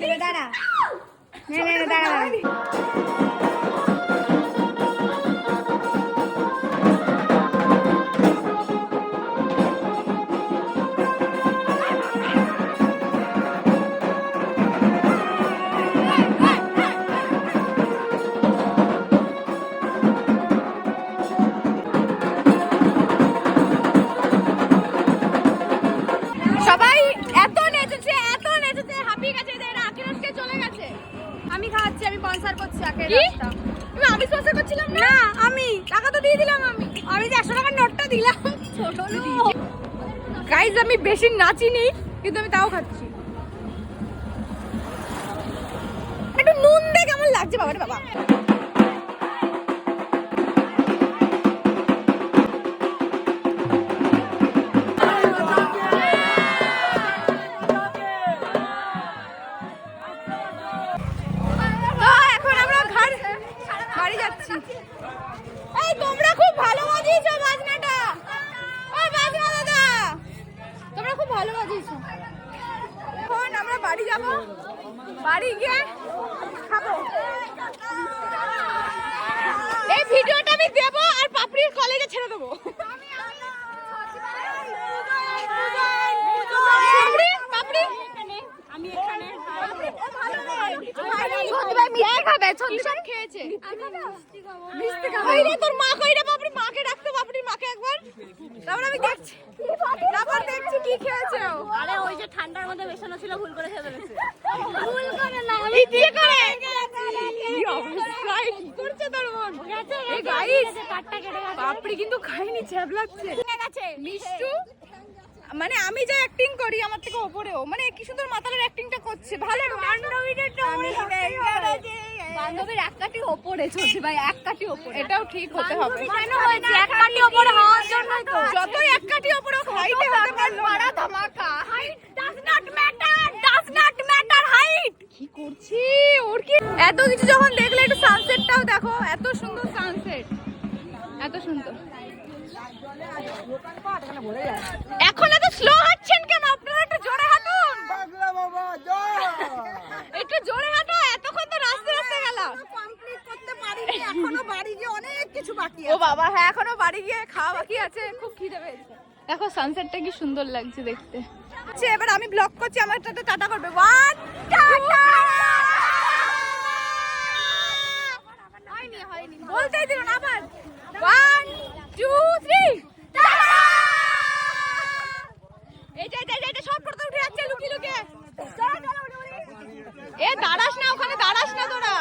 నేను దాడా నేను దాడా স্পন্সর করছি আখের রাস্তা। আমি স্পন্সর করছিলাম না? আমি। টাকা তো দিয়ে দিলাম আমি। আমি যে একশো টাকার নোটটা দিলাম। ছোট গাইজ আমি বেশি নাচিনি কিন্তু আমি তাও খাচ্ছি। একটু নুন দে কেমন লাগছে বাবা রে বাবা। বাড়ি এই, তোমরা খুব ভালো বাজিয়েছো বাজনাটা। ও বাজনা দাদা। তোমরা খুব ভালো বাজিয়েছো। এখন আমরা বাড়ি যাব। বাড়ি গিয়ে খাব। এই ভিডিওটা আমি দেবো আর পাপড়ির কলেজে ছেড়ে দেবো পাপড়ি পাপড়ি আমি এখানে খেয়েছে? কইরে তোর মা বাপরে? মাকে ডাকতো বাপরে মাকে একবার। তারপর আমি দেখছি। তারপর দেখছি কি খেয়েছে ও। আরে ওই যে ঠান্ডার মধ্যে মেশানো ছিল ভুল করে খেয়ে ফেলেছে। ভুল করে না। আমি দিয়ে করে। কি অবস্থা? কি করছে তোর মন? এই গাইস কাটটা কেটে গেছে। বাপরে কিন্তু খাইনি ছ্যাব লাগছে। মিষ্টু মানে আমি যা অ্যাক্টিং করি আমার থেকে ওপরেও। মানে কি সুন্দর মাতালের অ্যাক্টিংটা করছে। ভালো বান্ধবীর এক কাটি ওপরে চলছে ভাই এক কাটি ওপরে। এটাও ঠিক হতে হবে। কেন হয়েছে এক কাটি ওপরে হওয়ার জন্যই তো। যতই এক কাঠি ওপরে হাইটে হতে পাড়া ধামাকা। Height does not matter does not matter height কি করছি? ওর কি এত কিছু যখন দেখলে একটু সানসেটটাও দেখো এত সুন্দর সানসেট এত সুন্দর। এখন এত স্লো হাঁটছেন কেন আপনারা একটু জোরে হাঁটুন একটু জোরে হাঁটো এতক্ষণ তো রাস্তা রাস্তা গেলাম কমপ্লিট করতে পারিনি এখনও বাড়ি গিয়ে অনেক কিছু বাকি ও বাবা হ্যাঁ এখনও বাড়ি গিয়ে খাওয়া বাকি আছে খুব খিদে পেয়েছে। দেখো সানসেটটা কি সুন্দর লাগছে দেখতে। আচ্ছা এবার আমি ব্লগ করছি আমার একটা টাটা করবে। One tata! হয়নি হয়নি। বলতেই দিল না আবার। ওয়ান টু থ্রি সব টোটো উঠে যাচ্ছে লুকিয়ে লুকিয়ে। এ দাঁড়াস না ওখানে দাঁড়াস না তোরা।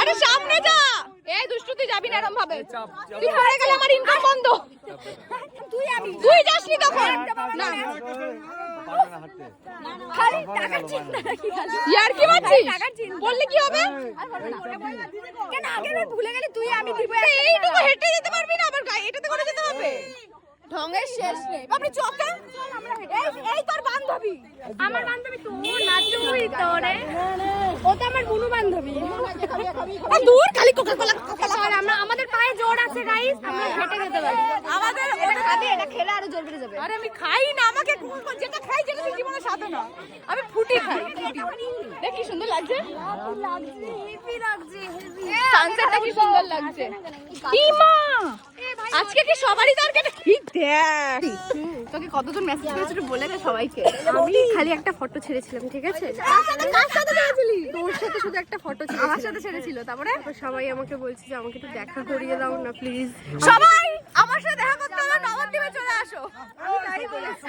আরে সামনে যা। এই দুষ্টু তুই যাবি না এরম ভাবে তুই পড়ে গেলে আমার ইনকাম বন্ধ। তুই আমি তুই যাসনি তখন। না খালি টাকার চিন্তা নাকি ইয়ার কি মারছিস বললে কি হবে? কেন আগে ভুলে গেলে? তুই আমি দিব এইটুকু হেঁটে যেতে পারবি না আবার এটাতে করে যেতে হবে। ঢঙের শেষ নেই। বাপরে চকে এই এই তোর বান্ধবী। আমার বান্ধবী তো না তুই তোরে। ও তো আমার বুনু বান্ধবী। আর দূর খালি কোকা কোলা আর আমরা আমাদের পায়ে জোর আছে গাইস আমরা হেঁটে যেতে পারি। আমাদের এটা খাবি এটা খেলে আরও জোর বেড়ে যাবে। আরে আমি খাই না আমাকে যেটা খাই যেটা জীবনে সাধে না। আমি ফুটি খাই। দেখ কি সুন্দর লাগছে। লাগছে হেভি লাগছে হেভি সানসেটটা কি সুন্দর লাগছে। কি মা! আজকে কি সবারই দরকার কি দেখ। তোকে কতজন মেসেজ করেছে একটু বলে দে সবাইকে। আমি খালি একটা ফটো ছেড়েছিলাম ঠিক আছে? কার সাথে ছেড়েছিলি? তোর সাথে শুধু একটা ফটো আমার সাথে ছেড়েছিল তারপরে? সবাই আমাকে বলছে যে আমাকে একটু দেখা করিয়ে দাও না প্লিজ সবাই আমার সাথে দেখা করতে হবে নবদ্বীপে চলে আসো। আমি তাই বলেছি।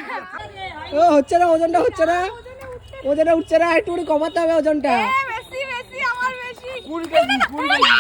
ও হচ্ছে না ওজনটা হচ্ছে না। ওজনটা উঠছে না একটু কমাতে হবে ওজনটা। বেশি বেশি আমার বেশি। কুড়ি কেজি কুড়ি কেজি